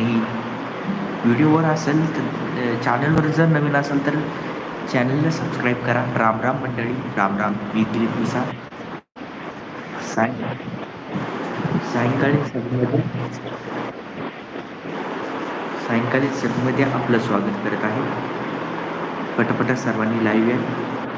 आणि व्हिडिओवर असेल तर चॅनलवर जर नवीन असेल तर चॅनलला सबस्क्राईब करा. राम राम मंडळी. राम राम. मी दिलीप मिसा साय सायंकाळी सभेमध्ये सायंकाळी सभेमध्ये आपलं स्वागत करत आहे. पटपट सर्वांनी लाईव्ह आहे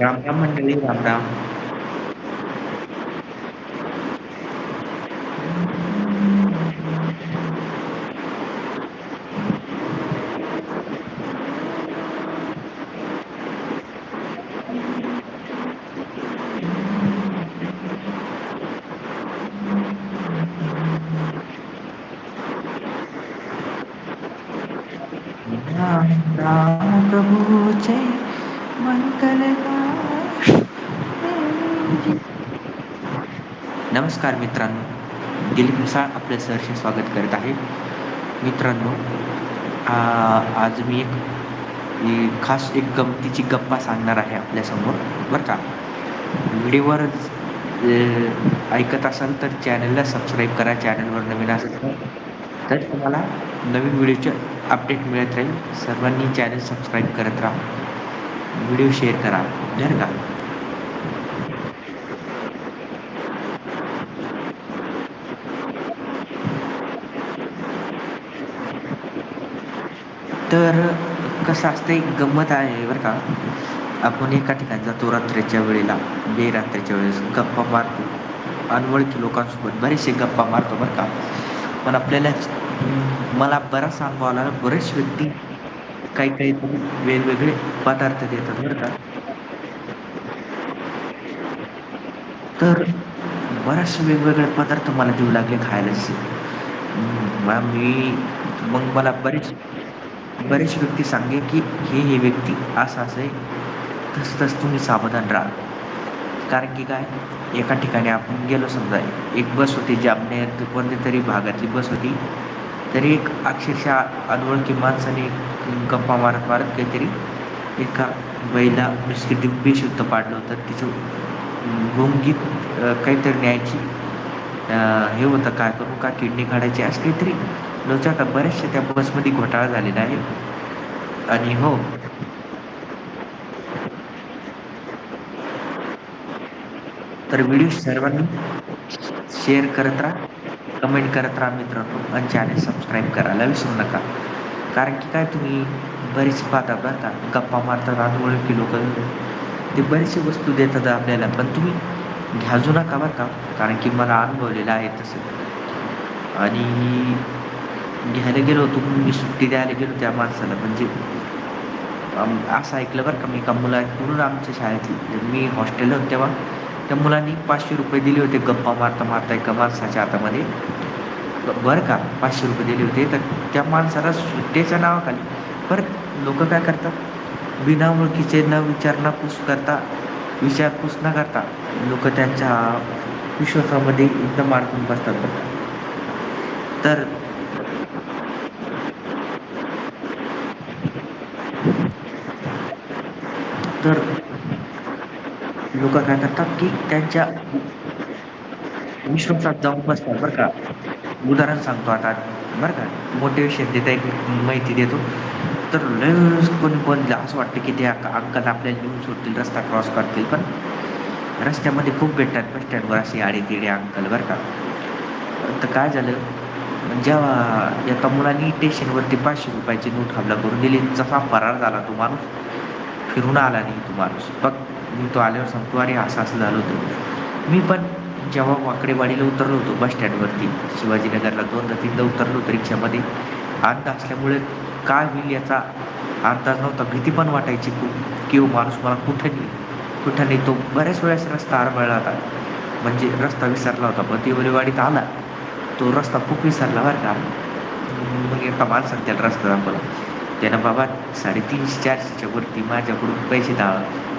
राम राम मंडळी राम राम राम राम प्रभु जय मंगलदाय नमस्कार मित्रांनो. दिलीप मिसाळ आपलं सहर्ष स्वागत करत आहे. मित्रांनो आज मी एक खास एक गमतीची गप्पा सांगणार आहे आपल्यासमोर बरं का? व्हिडिओवर ऐकत असाल तर चॅनलला सबस्क्राईब करा चॅनलवर नवीन असेल तर तर तुम्हाला नवीन व्हिडिओचे अपडेट मिळत राहील. सर्वांनी चॅनल सबस्क्राईब करत राहा. व्हिडिओ शेअर करा बरं का तर कसं असतं एक गंमत आहे बरं का? आपण एका ठिकाणी जातो रात्रीच्या वेळेला बेरात्रीच्या वेळेस गप्पा मारतो. अनवळखी लोकांसोबत बरेचसे गप्पा मारतो बरं का? पण आपल्याला मला बराच अनुभव आला बरेच व्यक्ती काही काही वेगवेगळे पदार्थ देतात बरं का? तर बरेचसे वेगवेगळे पदार्थ मला देऊ लागले खायला. मग मी मग मला बरेच बरेच व्यक्ती सांगे की हे हे व्यक्ती असं असं आहे तसं तसं तुम्ही सावधान राहा. कारण की काय? एका ठिकाणी आपण गेलो समजा एक बस होती जामनेर कोणत्या तरी भागातली बस होती. तरी एक अक्षरशः अनोळखी माणसाने गप्पा मारत मारत काहीतरी एका बैला नुसती बेशुद्ध पाडलं होतं. तिचं गुंगीत काहीतरी न्यायची हे होतं काय करू? का किडनी काढायची? असं काहीतरी लोचा बऱ्याचशा त्या बसमध्ये घोटाळा झालेला आहे. आणि हो. तर व्हिडिओ सर्वांनी शेअर करत राहा कमेंट करत राहा मित्रांनो आणि चॅनल सबस्क्राईब करायला विसरू नका. कारण की काय तुम्ही बरीच पाहता बरं का गप्पा मारतात अनोळखी लोक ते बरेचसे वस्तू देतात आपल्याला पण तुम्ही घ्याजू नका बरं का? कारण की मला अनुभवलेलं आहे तसं. आणि घ्यायला गेलो होतो मी सुट्टी द्यायला गेलो त्या माणसाला. म्हणजे असं ऐकलं बरं का मी एका मुला म्हणून आमच्या शाळेतली. मी हॉस्टेलला होतो तेव्हा. त्या मुलांनी पाचशे रुपये दिले होते गप्पा मारता मारता एका माणसाच्या हातामध्ये. बरं का पाचशे रुपये दिले होते. तर त्या माणसाला सुट्टीच्या नावाखाली परत लोक काय करतात? बिना ओळखीचे न विचारणा पूस करता विचारपूस न करता लोक त्यांच्या विश्वासामध्ये एकदम अडकून बसतात तर तर लोक काय करतात की त्यांच्या विश्वासात जाऊन बसतात बरं का. उदाहरण सांगतो आता बरं का. मोटिवेशन देता एक माहिती देतो. तर लय कोणी कोण असं वाटतं की ते अंकल आपल्याला लिहून सोडतील रस्ता क्रॉस करतील पण रस्त्यामध्ये खूप भेटतात बस स्टँडवर असे आडे तिडे अंकल बरं का. तर काय झालं? जेव्हा एका मुलांनी स्टेशनवरती पाचशे रुपयाची नोट हमला करून दिली जसा फरार झाला तो माणूस फिरून आला नाही तो माणूस. बघ मी तो आल्यावर सांगतो अरे असं असं झालं होतं. मी पण जेव्हा वाकडेवाडीला उतरलो होतो बस स्टँडवरती शिवाजीनगरला दोनदा तीनदा उतरलो होतो रिक्षामध्ये. अंध असल्यामुळे काय होईल याचा अंदाज नव्हता. भीती पण वाटायची खूप की हो, माणूस मला कुठं नाही कुठं नाही तो बऱ्याच वेळेस रस्ता आरमळला होता म्हणजे रस्ता विसरला होता. पण तिवरेवाडीत आला. तो रस्ता खूप विसरला बरं का. मग एका माणसाने त्याला रस्ता दाखवला. त्यानं बाबा साडेतीनशे चारशेच्या वरती माझ्याकडून पैसे दा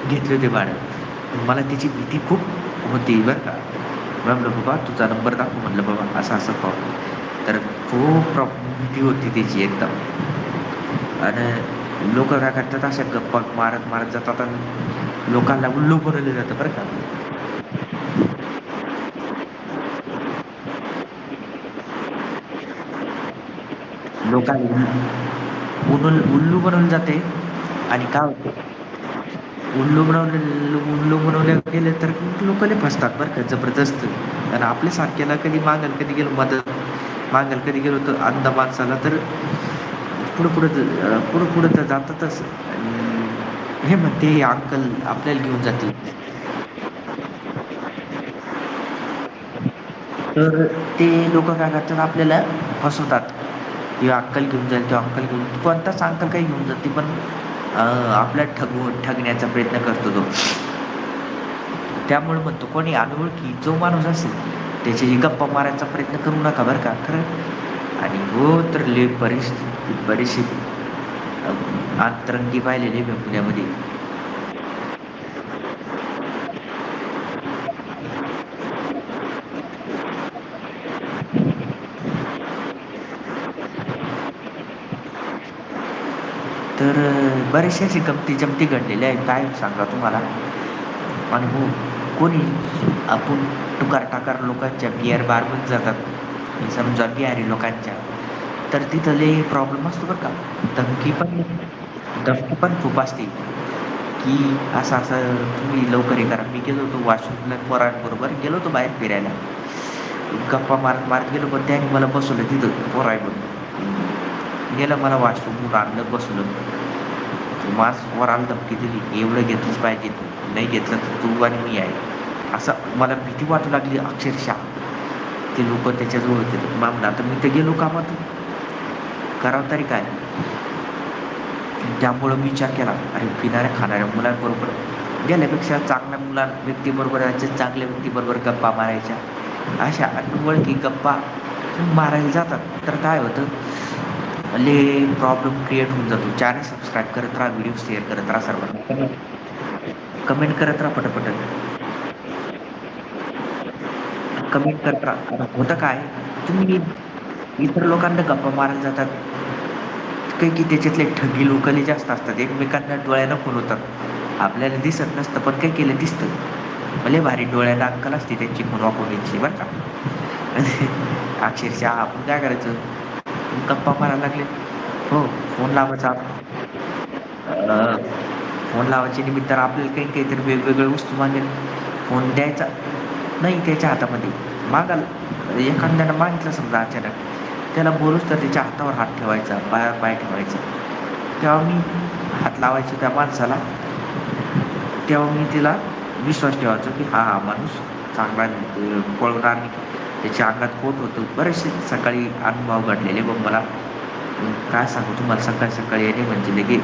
घेतले होते भाडं मला त्याची भीती खूप होती बरं का. म्हणलं बाबा तुझा नंबर दाखव. म्हटलं बाबा असं असं पाहू तर खूप प्रॉब्लेम भीती होती त्याची एकदम. आणि लोक काय करतात अशा गप्पा मारत मारत जातात आणि लोकांना उल्लू बनवलं जातं बरं का. लोकांना उन्हा उल्लू बनवलं जाते. आणि काय होतं? उल्लू बनवले उल्लू बनवल्या गेले तर लोक लय फसतात बरं का जबरदस्त. आणि आपल्यासारख्याला कधी मागायला कधी गेलो मदत मागायला कधी गेलो तर अंध माणसाला तर पुढं पुढं पुढं पुढं तर जातातच. हे म्हणते हे अंकल आपल्याला घेऊन जातील. तर ते लोक काय करतात आपल्याला फसवतात. किंवा अक्कल घेऊन जाईल किंवा अक्कल घेऊन कोणताच अंकल काही घेऊन जाते पण आपल्या ठगवू ठगण्याचा प्रयत्न करतो तो. त्यामुळे म्हणतो कोणी अनोळखी जो माणूस असेल त्याच्याशी गप्पा मारायचा प्रयत्न करू नका बरं का. खरं? आणि हो तर ले परिस्थिती बरेचसे अंतरंगी पाहिलेले मी पुण्यामध्ये. तर बरेचसे अशी गमती जमती घडलेले आहेत. काय सांगा तुम्हाला? आणि हो कोणी? आपण टुकार टाकार लोकांच्या बिहार बारमध्ये जातात. समजा बिहारी लोकांच्या. तर तिथं प्रॉब्लेम असतो बरं का. धमकी पण धमकी पण खूप असते. की असं असं तुम्ही लवकर हे करा. मी गेलो होतो वाशिमला पोरांबरोबर. गेलो होतो बाहेर फिरायला. गप्पा मारत मारत गेलो पण त्याने मला बसवलं तिथं पोरायबरोबर गेलं मला वॉशरूमवर आणलं बसलं. मास वर आलं धमकी दिली एवढं घेतलंच पाहिजे तू नाही घेतलं तर तू आणि मी आहे. असं मला भीती वाटू लागली अक्षरशः. ते लोक त्याच्याजवळ होते. मामला आता मी तर गेलो कामातून. करावं तरी काय? त्यामुळं मी विचार केला अरे पिणाऱ्या खाणाऱ्या मुलांबरोबर. गेल्यापेक्षा चांगल्या मुलां व्यक्तीबरोबर चांगल्या व्यक्तीबरोबर गप्पा मारायच्या. अशा अनवळखी गप्पा मारायला जातात. तर काय होतं? ले प्रॉब्लेम क्रिएट होऊन जातो. चॅनल सबस्क्राईब करत राहा व्हिडिओ शेअर करत राहा सर्वांना. कमेंट करत राहा पटापट कमेंट करत राहा. होतं काय? तुम्ही इतर लोकांना गप्पा मारायला जातात. काही की त्याच्यातले ठगी लोकले जास्त असतात. एकमेकांना डोळ्यानं होतात. आपल्याला दिसत नसतं पण काही केलं दिसतं. भले भारी डोळ्याला अक्कल असते त्यांची खुनवा खुणीची बरं का? अक्षरशः आपण काय करायचं? गप्पा मारायला लागले. हो फोन लावायचा. फोन लावायच्या निमित्त आपल्याला काही काहीतरी वेगवेगळे वस्तू मागेल. फोन द्यायचा. नाही त्याच्या हातामध्ये. मागाल. एखाद्यानं मागितलं समजा अचानक. त्याला बोलूच तर त्याच्या हातावर हात ठेवायचा पायावर पाय ठेवायचा. तेव्हा मी हात लावायचो त्या माणसाला. तेव्हा मी तिला विश्वास ठेवायचो की हा हा माणूस चांगला पळवणार त्याच्या अंगात पोट होतं. बरेचसे सकाळी अनुभव घडलेले. व मला काय सांगू तुम्हाला? सकाळी सकाळी येणे म्हणजे लगे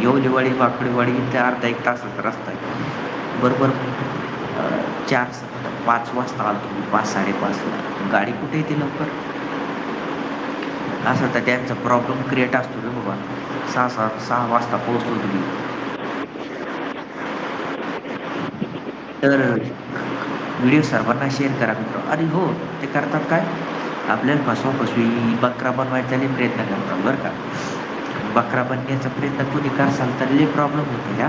येवलेवाडी वाकडेवाडी ते अर्धा एक तासाचा रस्ता आहे. बरोबर चार पाच वाजता आलो तुम्ही पाच साडेपाचला गाडी कुठे येते लवकर? असं तर त्यांचा प्रॉब्लेम क्रिएट असतो रे बाबा. सहा सहा सहा वाजता पोहोचलो तुम्ही तर व्हिडिओ सर्वांना शेअर करा मित्र. अरे हो ते करतात काय? आपल्याला फसवा फसवी बकरा बनवायचा लई प्रयत्न करतात बरं का. बकरा बनण्याचा प्रयत्न कोणी करसाल तर लई प्रॉब्लेम होते का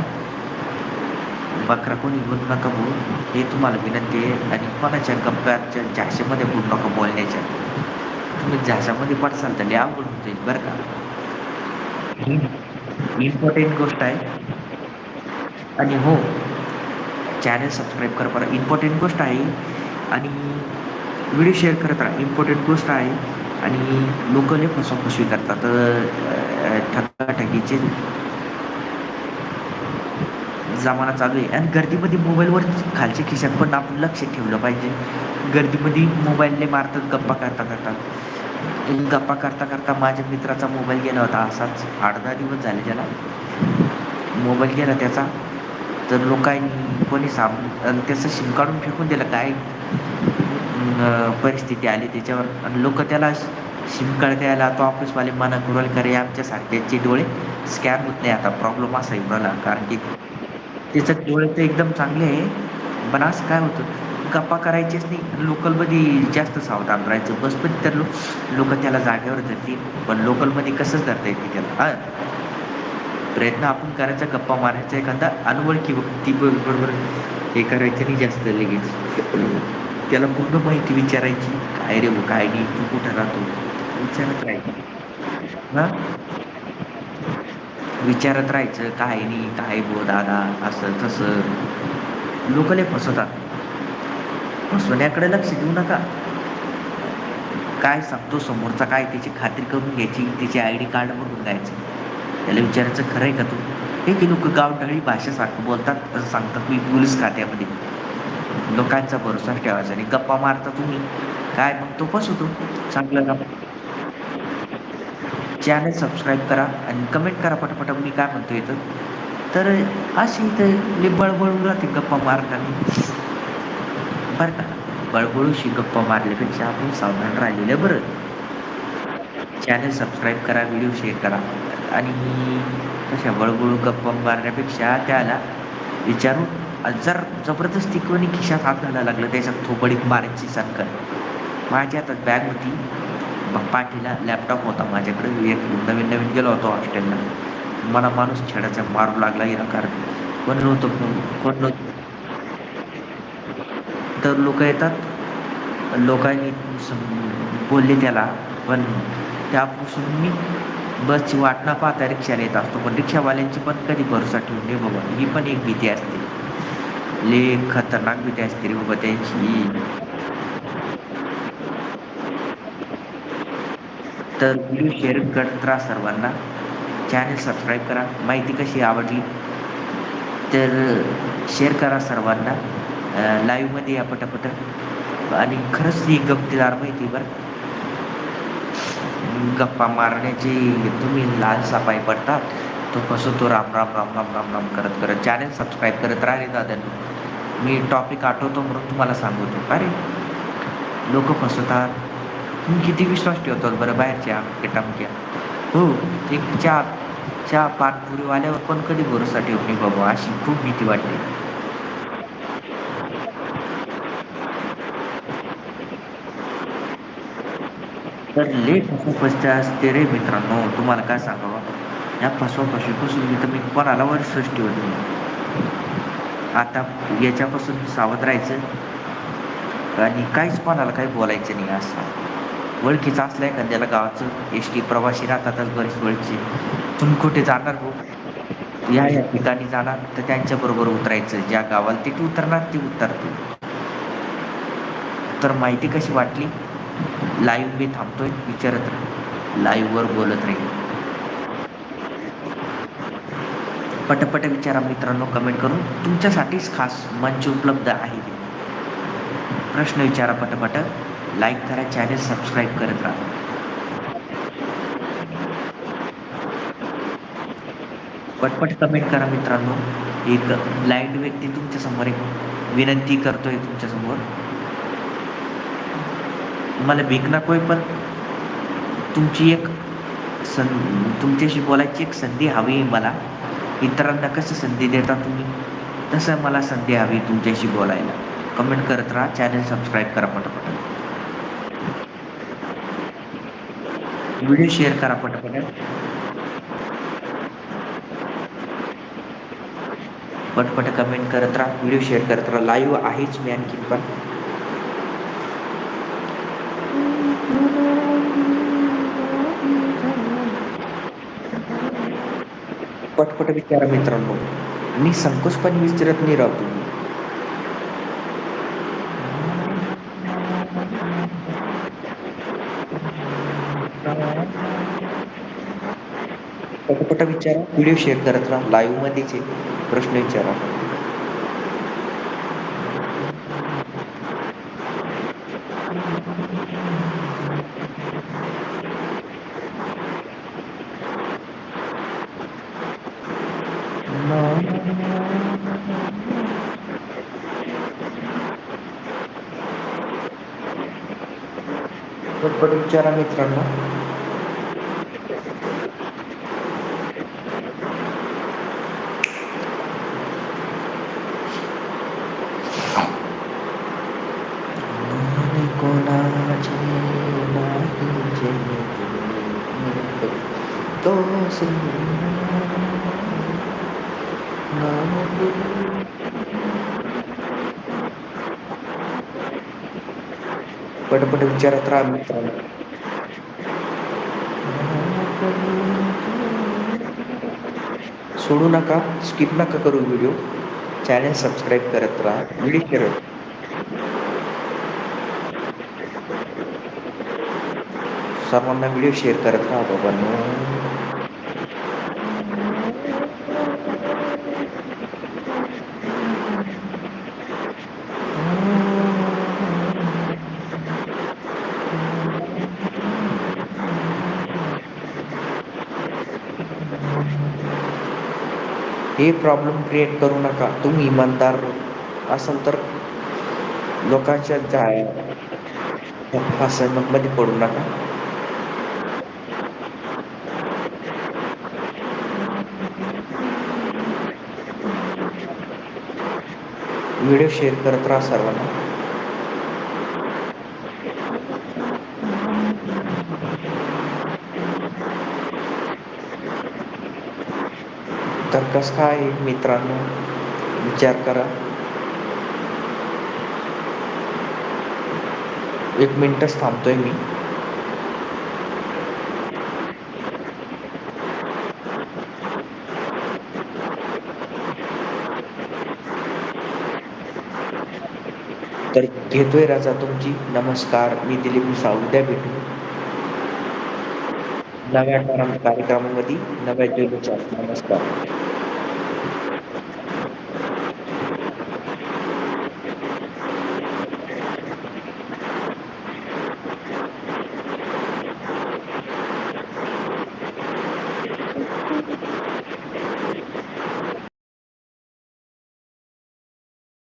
बकरा कोणी बनू नका बोल हे तुम्हाला विनंती आहे. आणि कोणाच्या गप्प्याच्या झाशेमध्ये बोलू नका बोलण्याच्या. तुम्ही झाशामध्ये पडसाल तर लई अवघड होऊन जाईल बरं का. इम्पॉर्टंट गोष्ट आहे. आणि हो चॅनल सबस्क्राईब करा. बरं इम्पॉर्टंट गोष्ट आहे. आणि व्हिडिओ शेअर करत राहा. इम्पॉर्टंट गोष्ट आहे. आणि लोक लय फसवाफसवी करतात. ठकाठकीचे जमाना चालू आहे. आणि गर्दीमध्ये मोबाईलवर खालच्या खिशात पण आपण लक्ष ठेवलं पाहिजे. गर्दीमध्ये मोबाईलने मारतात गप्पा करता करतात गप्पा करता करता माझ्या मित्राचा मोबाईल गेला होता असाच. आठ दहा दिवस झाले त्याला. मोबाईल गेला त्याचा. तर लोकांनी कोणी साम त्याचं शिम काढून फेकून दिलं काय परिस्थिती आली त्याच्यावर. आणि लोक त्याला शिम कार्ड द्यायला तो ऑफिसवाले मना करल करे आमच्या डोळे स्कॅन होत नाही आता. प्रॉब्लेम असा येऊन राहिला. कारण की त्याचं डोळे तर एकदम चांगले आहे पण असं काय होतं? गप्पा करायचेच नाही. लोकलमध्ये जास्त सावधान राहायचं. बस पण तर लोक त्याला जागेवर धरतील. पण लोकलमध्ये कसंच धरता येते त्याला? हां? प्रयत्न आपण करायचा गप्पा मारायचा एखादा अनवळखी व्यक्ती बरोबर हे करायचं नाही जास्त लगेच. त्याला पूर्ण माहिती विचारायची काय रे हो, काय नाही तू कुठं राहतो? विचारत राहायचं. हां? विचारत राहायचं काय नाही काय बो दादा असं तसं. लोक लय फसवतात. फसवण्याकडे लक्ष देऊ नका. काय सांगतो समोरचा काय त्याची खात्री करून घ्यायची त्याची आय डी कार्ड बघून द्यायचं. त्याला विचारायचं खरं आहे का तू? हे की लोक गावढळी भाषेसारखं बोलतात असं सांगतात. मी पोलीस खात्यामध्ये. लोकांचा भरोसा ठेवायचा आणि गप्पा मारता तुम्ही. काय मग तो होतो चांगलं का चॅनल सबस्क्राईब करा आणि कमेंट करा पटापट. मी काय म्हणतो इथं? तर अशी इथं लई बळबळून राहते गप्पा मारताना. बरं का? बळबळूशी गप्पा मारल्यापेक्षा आपण सावधान राहिलेलं बरं. चॅनल सबस्क्राईब करा व्हिडिओ शेअर करा. आणि तशा बळबळू गप्पा मारण्यापेक्षा त्याला विचारून जर जबरदस्ती कोणी खिशात हात घालायला लागलं त्याच्यात थोबडीत मारायची सनकर माझ्या हातात बॅग होती. मग पाठीला लॅपटॉप होता माझ्याकडे. एक नवीन नवीन गेलो होतो हॉस्टेलला मला माणूस छेडाचा मारू लागला या कारण. कोण नव्हतं कोण नव्हतं? तर लोक येतात. लोकांनी बोलले त्याला. पण त्यापासून मी बसची वाट न पाहता रिक्षाला येत असतो. पण रिक्षावाल्यांची पण कधी भरोसा ठेवून नये बाबा. ही पण एक भीती असते. ले खतरनाक भीती असते रे बाबा त्यांची. तर व्हिडिओ शेअर करत राहा सर्वांना. चॅनल सबस्क्राईब करा. माहिती कशी आवडली? तर शेअर करा सर्वांना. लाईव्हमध्ये या पटापट. आणि खरंच ही गमतीदार माहिती बरं. गप्पा मारण्याची तुम्ही लाल सापाई पडतात. तो फसवतो राम राम राम राम राम राम करत करत चॅनल सबस्क्राईब करत राहिले दादांनी. मी टॉपिक आठवतो म्हणून तुम्हाला सांगतो. अरे लोक फसवतात. तुम्ही किती विश्वास ठेवतात बरं बाहेरच्या टमक्या हो ते चहा चहा पाठपुरीवाल्यावर पण कधी भरोसा ठेवू बाबा. अशी खूप भीती वाटते. तर लेट फसवा असते रे मित्रांनो तुम्हाला काय सांगावं? या फसवा फसवीपासून मी तर मी कोणाला वर सृष्टी होती आता याच्यापासून सावध राहायचं. आणि काहीच कोणाला काही बोलायचं नाही असं. ओळखीचं असलं एखाद्याला गावाचं एस टी प्रवासी राहतातच बरेच वेळचे तुम्ही कुठे जाणार हो? या या ठिकाणी जाणार तर त्यांच्याबरोबर उतरायचं. ज्या गावाला तिथे उतरणार ती उतरते. तर माहिती कशी वाटली? लाईव्ह मी थांबतोय विचारत राहा. लाईव्हवर बोलत राहील. पटपट विचारा मित्रांनो कमेंट करून. तुमच्यासाठीच खास मंच उपलब्ध आहे. प्रश्न विचारा पटपट. लाईक करा चॅनल सबस्क्राईब करत राहा. पटपट कमेंट करा मित्रांनो. एक ब्लाइंड व्यक्ती तुमच्यासमोर एक विनंती करतोय तुमच्यासमोर. मला भीक आहे पण तुमची एक सं तुमच्याशी बोलायची एक संधी हवी आहे मला. इतरांना कसं संधी देता तुम्ही? तसं मला संधी हवी तुमच्याशी बोलायला. कमेंट करत राहा चॅनल सबस्क्राईब करा पटापट. व्हिडिओ शेअर करा पटापट. पटपट कमेंट करत राहा व्हिडिओ शेअर करत राहा. लाईव्ह आहेच मी आणखी पण. पटपट विचारा मित्रांनो. मी संकोच पण विचारत नाही राहतो तुम्ही. पटपट विचारा व्हिडिओ शेअर करत राहा लाईव्ह मध्येच प्रश्न विचारा. पटपट विचारा मित्रांनो. नामे कोणाचे नाही जनित, तो पटपट विचारत राहा मित्रांनो. सोडू नका स्किप नका करू व्हिडिओ चॅनल सबस्क्राईब करत राहा व्हिडिओ शेअर सर्वांना व्हिडिओ शेअर करत राहा बाबांनो. हे प्रॉब्लेम क्रिएट करू नका तुम्ही इमानदार असाल तर लोकांच्या जाळ्या फसवणूक पडू नका. व्हिडिओ शेअर करत राहा सर्वांना. कसं काय मित्रांनो विचार करा. एक मिनटच थांबतोय मी. तर घेतोय राजा तुमची नमस्कार मी दिलीप मिसा उद्या भेटू. नव्या कार्यक्रमामध्ये नव्या नमस्कार.